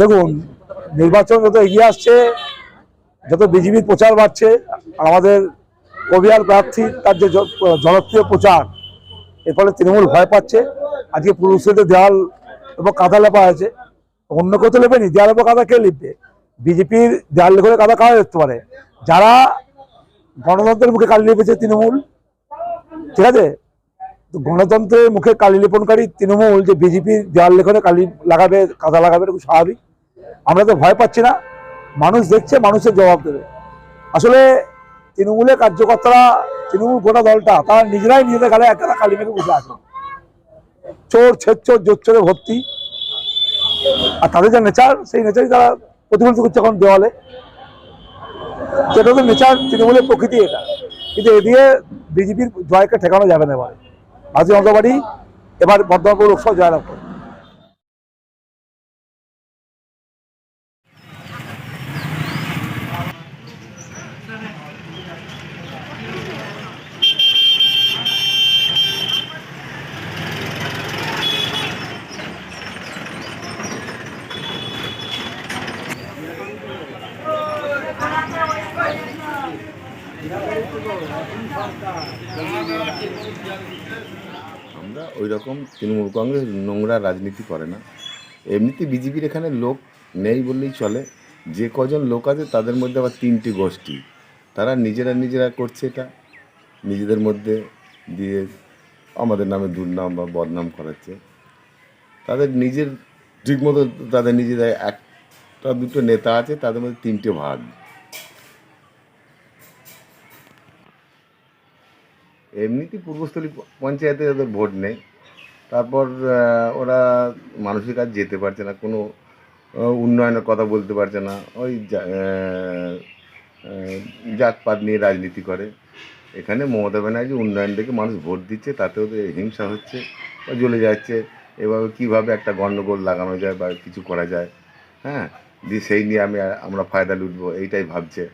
দেখুন, নির্বাচন যত এগিয়ে আসছে, যত বিজেপির প্রচার বাড়ছে, আর আমাদের কবিয়ার প্রার্থী, তার যে জনপ্রিয় প্রচার, এর ফলে তৃণমূল ভয় পাচ্ছে। আজকে পুরুষদের দেওয়াল এবং কাঁথা লেপা আছে অন্য কেউ তো লেপেনি দেওয়াল উপর কাদা কে লিখবে বিজেপির দেওয়াল করে কাদা কারা লিখতে পারে? যারা গণতন্ত্রের মুখে কালি লেপেছে তৃণমূল, ঠিক আছে? গণতন্ত্রের মুখে কালি লেপনকারী তৃণমূল যে বিজেপির দেওয়াল লেখনে কালি লাগাবে, কাদা লাগাবে খুব স্বাভাবিক। আমরা তো ভয় পাচ্ছি না। মানুষ দেখছে, মানুষের জবাব দেবে। আসলে তৃণমূলের কার্যকর্তারা, তৃণমূল গোটা দলটা, তারা নিজেরাই নিজেদের গালে একটা কালি মেখে বসে আছে। চোর, ছেদ চোর, জোর চোরে ভর্তি। আর তাদের যা নেচার, সেই নেচারই তারা প্রতিফলিত করছে এখন দেওয়ালে। সেটা তো নেচার তৃণমূলের প্রকৃতি এটা। কিন্তু এ দিয়ে বিজেপির জয়কে ঠেকানো যাবে না এবার। আজ জনতা এবার বর্ধমানপুর লোকসভা জয়লাভ করবে। আমরা ওই রকম তৃণমূল কংগ্রেস নোংরা রাজনীতি করে না। এমনিতে বিজেপির এখানে লোক নেই বললেই চলে। যে কজন লোক আছে তাদের মধ্যে আবার তিনটি গোষ্ঠী। তারা নিজেরা নিজেরা করছে এটা। নিজেদের মধ্যে দিয়ে আমাদের নামে দুর্নাম বা বদনাম করাচ্ছে। তাদের নিজের ঠিকমতো তাদের নিজেদের একটা দুটো নেতা আছে, তাদের মধ্যে তিনটে ভাগ। এমনিতে পূর্বস্থলী পঞ্চায়েতে ওদের ভোট নেই। তারপর ওরা মানুষের কাছে যেতে পারছে না, কোনো উন্নয়নের কথা বলতে পারছে না। ওই জাতপাত নিয়ে রাজনীতি করে। এখানে মমতা ব্যানার্জি উন্নয়ন দেখে মানুষ ভোট দিচ্ছে, তাতে ওদের হিংসা হচ্ছে বা জ্বলে যাচ্ছে। এভাবে কীভাবে একটা গণ্ডগোল লাগানো যায় বা কিছু করা যায় হ্যাঁ? দিয়ে সেই নিয়ে আমি, আমরা ফায়দা লুটবো, এইটাই ভাবছে।